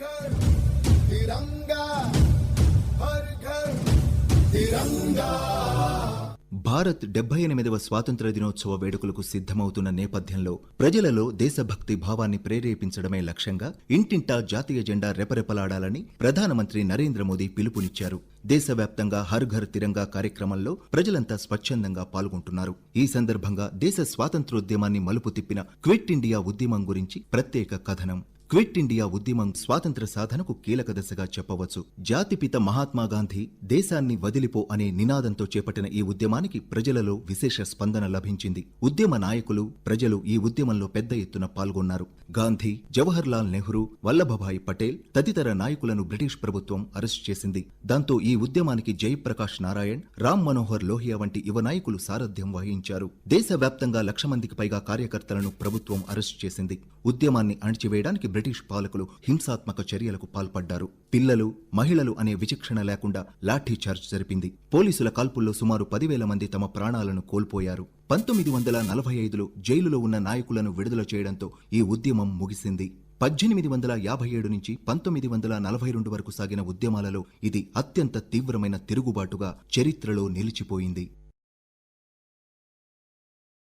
घर तिरंगा हर घर तिरंगा భారత్ డెబ్బై ఎనిమిదవ స్వాతంత్ర దినోత్సవ వేడుకలకు సిద్ధమవుతున్న నేపథ్యంలో ప్రజలలో దేశభక్తి భావాన్ని ప్రేరేపించడమే లక్ష్యంగా ఇంటింటా జాతీయ జెండా రెపరెపలాడాలని ప్రధానమంత్రి నరేంద్ర మోదీ పిలుపునిచ్చారు దేశవ్యాప్తంగా హర్ ఘర్ తిరంగా కార్యక్రమంలో ప్రజలంతా స్వచ్ఛందంగా పాల్గొంటున్నారు ఈ సందర్భంగా దేశ స్వాతంత్రోద్యమాన్ని మలుపు తిప్పిన క్విట్ ఇండియా ఉద్యమం గురించి ప్రత్యేక కథనం క్విట్ ఇండియా ఉద్యమం స్వాతంత్ర సాధనకు కీలక దశగా చెప్పవచ్చు. జాతిపిత మహాత్మా గాంధీ దేశాన్ని వదిలిపో అనే నినాదంతో చేపట్టిన ఈ ఉద్యమానికి ప్రజలలో విశేష స్పందన లభించింది. ఉద్యమ నాయకులు ప్రజలు ఈ ఉద్యమంలో పెద్ద ఎత్తున పాల్గొన్నారు. గాంధీ జవహర్ లాల్ నెహ్రూ వల్లభభాయ్ పటేల్ తదితర నాయకులను బ్రిటిష్ ప్రభుత్వం అరెస్ట్ చేసింది. దాంతో ఈ ఉద్యమానికి జయప్రకాష్ నారాయణ్ రామ్ మనోహర్ లోహియా వంటి యువ నాయకులు సారథ్యం వహించారు. దేశవ్యాప్తంగా లక్ష మందికి పైగా కార్యకర్తలను ప్రభుత్వం అరెస్ట్ చేసింది. ఉద్యమాన్ని అణిచివేయడానికి బ్రిటిష్ పాలకులు హింసాత్మక చర్యలకు పాల్పడ్డారు. పిల్లలు మహిళలు అనే విచక్షణ లేకుండా లాఠీ చార్జ్ జరిపింది. పోలీసుల కాల్పుల్లో సుమారు పదివేల మంది తమ ప్రాణాలను కోల్పోయారు. పంతొమ్మిది వందల నలభై ఐదులో జైలులో ఉన్న నాయకులను విడుదల చేయడంతో ఈ ఉద్యమం ముగిసింది. పద్దెనిమిది వందల యాభై ఏడు నుంచి పంతొమ్మిది వందల నలభై రెండు వరకు సాగిన ఉద్యమాలలో ఇది అత్యంత తీవ్రమైన తిరుగుబాటుగా చరిత్రలో నిలిచిపోయింది.